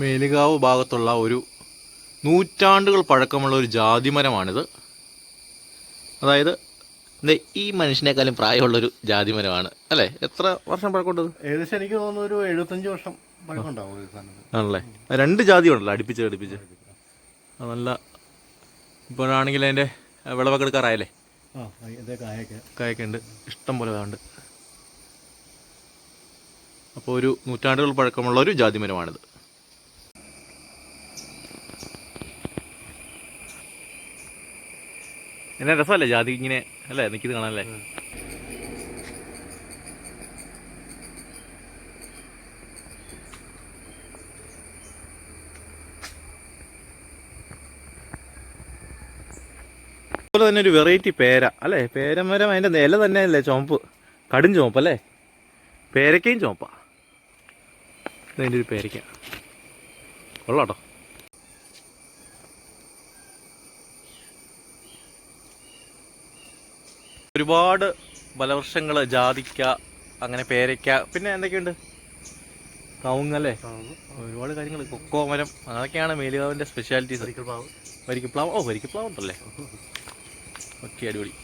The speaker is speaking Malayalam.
മേലുകാവ് ഭാഗത്തുള്ള ഒരു നൂറ്റാണ്ടുകൾ പഴക്കമുള്ള ഒരു ജാതിമരമാണിത്. അതായത് ഈ മനുഷ്യനേക്കാളും പ്രായമുള്ളൊരു ജാതിമരമാണ്. അല്ലേ? എത്ര വർഷം പഴക്കമുണ്ടത്? ഏകദേശം എനിക്ക് തോന്നുന്നു ഒരു എഴുപത്തഞ്ച് വർഷം പഴക്കമുണ്ടാവും ആണല്ലേ? രണ്ട് ജാതി ഉണ്ടല്ലോ അടുപ്പിച്ച് അടുപ്പിച്ച് നല്ല ഇപ്പോഴാണെങ്കിൽ അതിന്റെ വിളവൊക്കെ എടുക്കാറായല്ലേ കായൊക്കെ ഉണ്ട്. ഇഷ്ടം പോലെ ഉണ്ട്. അപ്പോൾ ഒരു നൂറ്റാണ്ടുകൾ പഴക്കമുള്ള ഒരു ജാതിമരമാണിത്. എന്നെ രസമല്ലേ ജാതി ഇങ്ങനെ അല്ലേ? നിൽക്കുന്നത് കാണാനല്ലേ? അതുപോലെ തന്നെ ഒരു വെറൈറ്റി പേര അല്ലേ? പേരമരം അതിന്റെ ഇല തന്നെ അല്ലേ ചുവപ്പ്? കടും ചുവപ്പ് അല്ലേ? പേരക്കയും ചുവപ്പാ. അതിന്റെ ഒരു പേരക്ക. കൊള്ളാട്ടോ. ഒരുപാട് ബലവൃക്ഷങ്ങൾ ജാതിക്ക അങ്ങനെ പേരയ്ക്ക പിന്നെ എന്തൊക്കെയുണ്ട്? കവുങ്ങല്ലേ ഒരുപാട് കാര്യങ്ങൾ കൊക്കോ മരം അതൊക്കെയാണ് മേലുകാവിന്റെ സ്പെഷ്യാലിറ്റീസ് വരിക്കപ്ലാവ് ഓ വരിക്കപ്ലാവ് ഉണ്ടല്ലേ? ഓക്കെ അടിപൊളി.